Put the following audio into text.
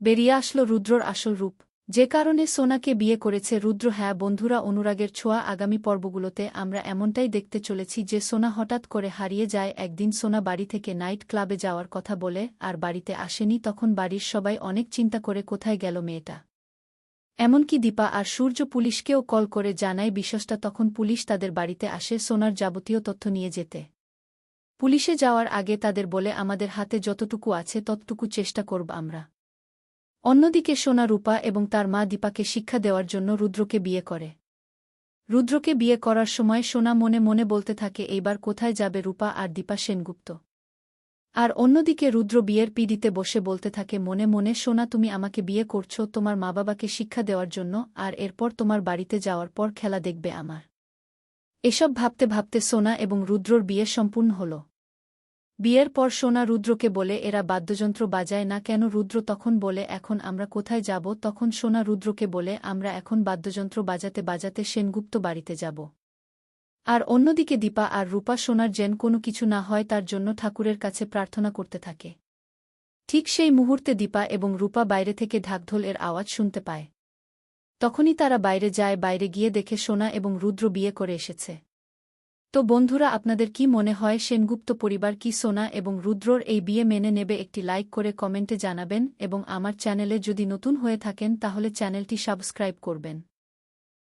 বেরিয়ে আসলো রুদ্রর আসল রূপ। যে কারণে সোনাকে বিয়ে করেছে রুদ্র হ্যাঁ বন্ধুরা, অনুরাগের ছোঁয়া আগামী পর্বগুলোতে আমরা এমনটাই দেখতে চলেছি যে সোনা হঠাৎ করে হারিয়ে যায়। একদিন সোনা বাড়ি থেকে নাইট ক্লাবে যাওয়ার কথা বলে আর বাড়িতে আসেনি, তখন বাড়ির সবাই অনেক চিন্তা করে কোথায় গেল মেয়েটা। এমনকি দীপা আর সূর্য পুলিশকেও কল করে জানায় বিষয়টা তখন পুলিশ তাদের বাড়িতে আসে, সোনার যাবতীয় তথ্য নিয়ে যেতে। পুলিশে যাওয়ার আগে তাদের বলে, আমাদের হাতে যতটুকু আছে ততটুকু চেষ্টা করব আমরা। অন্যদিকে সোনা রূপা এবং তার মা দীপাকে শিক্ষা দেওয়ার জন্য রুদ্রকে বিয়ে করে। রুদ্রকে বিয়ে করার সময় সোনা মনে মনে বলতে থাকে, এইবার কোথায় যাবে রূপা আর দীপা সেনগুপ্ত? আর অন্যদিকে রুদ্র বিয়ের পিড়িতে বসে বলতে থাকে, মনে মনে সোনা, তুমি আমাকে বিয়ে করছ, তোমার মা বাবাকে শিক্ষা দেওয়ার জন্য, আর এরপর তোমার বাড়িতে যাওয়ার পর খেলা দেখবে আমার। এসব ভাবতে ভাবতে সোনা এবং রুদ্রর বিয়ে সম্পূর্ণ হল। বিয়ের পর সোনা রুদ্রকে বলে, এরা বাদ্যযন্ত্র বাজায় না কেন রুদ্র তখন বলে, এখন আমরা কোথায় যাব? তখন সোনা রুদ্রকে বলে, আমরা এখন বাদ্যযন্ত্র বাজাতে বাজাতে সেনগুপ্ত বাড়িতে যাব। আর অন্যদিকে দীপা আর রূপা সোনার যেন কোনো কিছু না হয় তার জন্য ঠাকুরের কাছে প্রার্থনা করতে থাকে। ঠিক সেই মুহূর্তে দীপা এবং রূপা বাইরে থেকে ঢাকঢোল এর আওয়াজ শুনতে পায়। তখনই তারা বাইরে যায়, বাইরে গিয়ে দেখে সোনা এবং রুদ্র বিয়ে করে এসেছে। তো বন্ধুরা, আপনাদের কি মনে হয় সেনগুপ্ত পরিবার কি সোনা এবং রুদ্রর এই বিয়ে মেনে নেবে? একটি লাইক করে কমেন্টে জানাবেন এবং আমার চ্যানেলে যদি নতুন হয়ে থাকেন, তাহলে চ্যানেলটি সাবস্ক্রাইব করবেন।